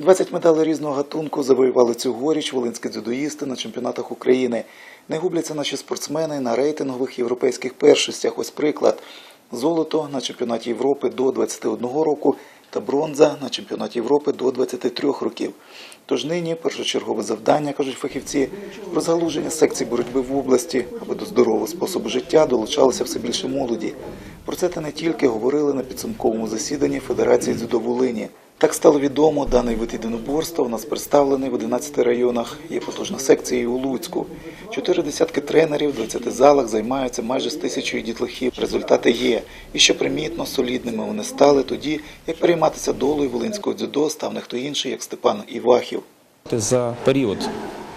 20 медалей різного гатунку завоювали цьогоріч волинські дзюдоїсти на чемпіонатах України. Не губляться наші спортсмени на рейтингових європейських першостях. Ось приклад. Золото на чемпіонаті Європи до 21 року та бронза на чемпіонаті Європи до 23 років. Тож нині першочергове завдання, кажуть фахівці, розгалуження секцій боротьби в області, аби до здорового способу життя долучалося все більше молоді. Про це та не тільки говорили на підсумковому засіданні Федерації дзюдо Волині. Так стало відомо, даний вид єдиноборства у нас представлений в 11 районах. Є потужна секція і у Луцьку. Чотири десятки тренерів в 20 залах займаються майже з тисячою дітлахів. Результати є. І що примітно, солідними вони стали тоді, як перейматися долею волинського дзюдо став не хто інший, як Степан Івахів. За період,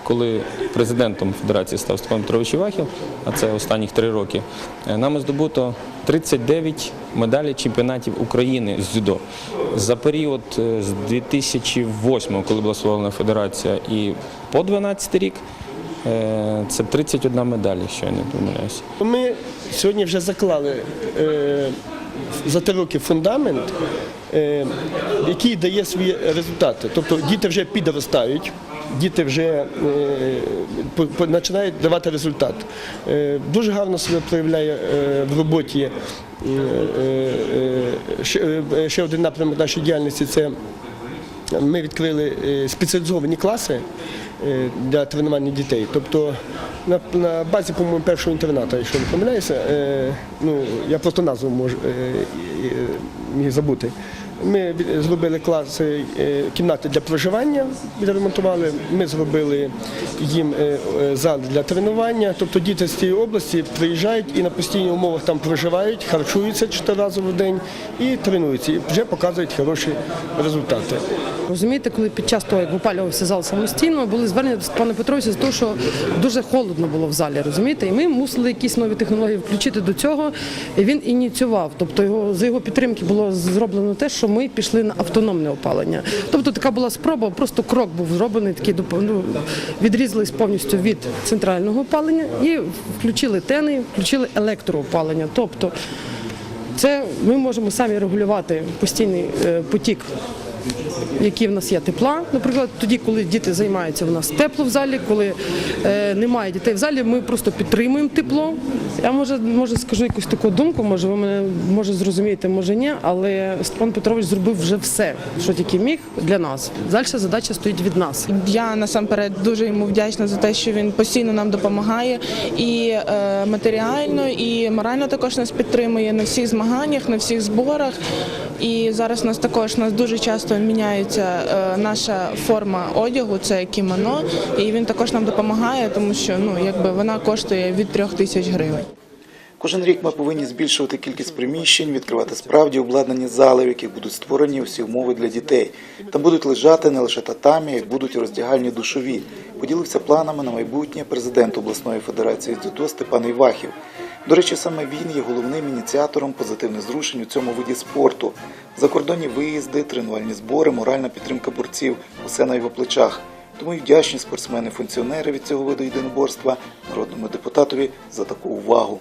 коли президентом Федерації став Степан Петрович Івахів, а це останніх три роки, е, нами здобуто 39 медалей чемпіонатів України з дзюдо. За період е, з 2008, коли була створена федерація, і по 12 рік е, це 31 медаль, якщо я не помиляюся. Ми сьогодні вже заклали е, за три роки фундамент, який дає свої результати. Тобто діти вже підростають, діти вже е, по- по- починають давати результат. Е, дуже гарно себе проявляє е, в роботі. ще, один напрямок нашої діяльності це ми відкрили спеціалізовані класи для тренування дітей. Тобто на, базі, по-моєму, першого інтернату, якщо не помиляюся, ну, я просто назву міг забути. Ми зробили класи е, кімнати для проживання, відремонтували. Ми зробили їм е, е, зал для тренування. Тобто діти з цієї області приїжджають і на постійних умовах там проживають, харчуються чотири рази в день і тренуються. І вже показують хороші результати. Розумієте, коли під час того, як опалювався зал самостійно, були звернення до Степана Петровича за те, що дуже холодно було в залі, розумієте? І ми мусили якісь нові технології включити до цього. І він ініціював. Тобто його за його підтримки було зроблено те, що ми пішли на автономне опалення. Тобто така була спроба, просто крок був зроблений, такий ну, відрізались повністю від центрального опалення і включили тени, включили електроопалення. Тобто це ми можемо самі регулювати постійний е, потік які в нас є тепла. Наприклад, тоді, коли діти займаються, в нас тепло в залі, коли е, немає дітей в залі, ми просто підтримуємо тепло. Я може, може скажу якусь таку думку, може ви мене може зрозумієте, може ні, але Степан Петрович зробив вже все, що тільки міг для нас. Далі задача стоїть від нас. Я насамперед дуже йому вдячна за те, що він постійно нам допомагає і е, матеріально, і морально також нас підтримує на всіх змаганнях, на всіх зборах. І зараз нас також нас дуже часто міняється е, наша форма одягу, це кімоно, і він також нам допомагає, тому що ну якби вона коштує від трьох тисяч гривень. Кожен рік ми повинні збільшувати кількість приміщень, відкривати справді обладнані зали, в яких будуть створені усі умови для дітей. Там будуть лежати не лише татамі, й будуть роздягальні душові. Поділився планами на майбутнє президент обласної федерації дзюдо Степан Івахів. До речі, саме він є головним ініціатором позитивних зрушень у цьому виді спорту. Закордонні виїзди, тренувальні збори, моральна підтримка борців усе на його плечах. Тому й вдячні спортсмени-функціонери від цього виду єдиноборства народному депутатові за таку увагу.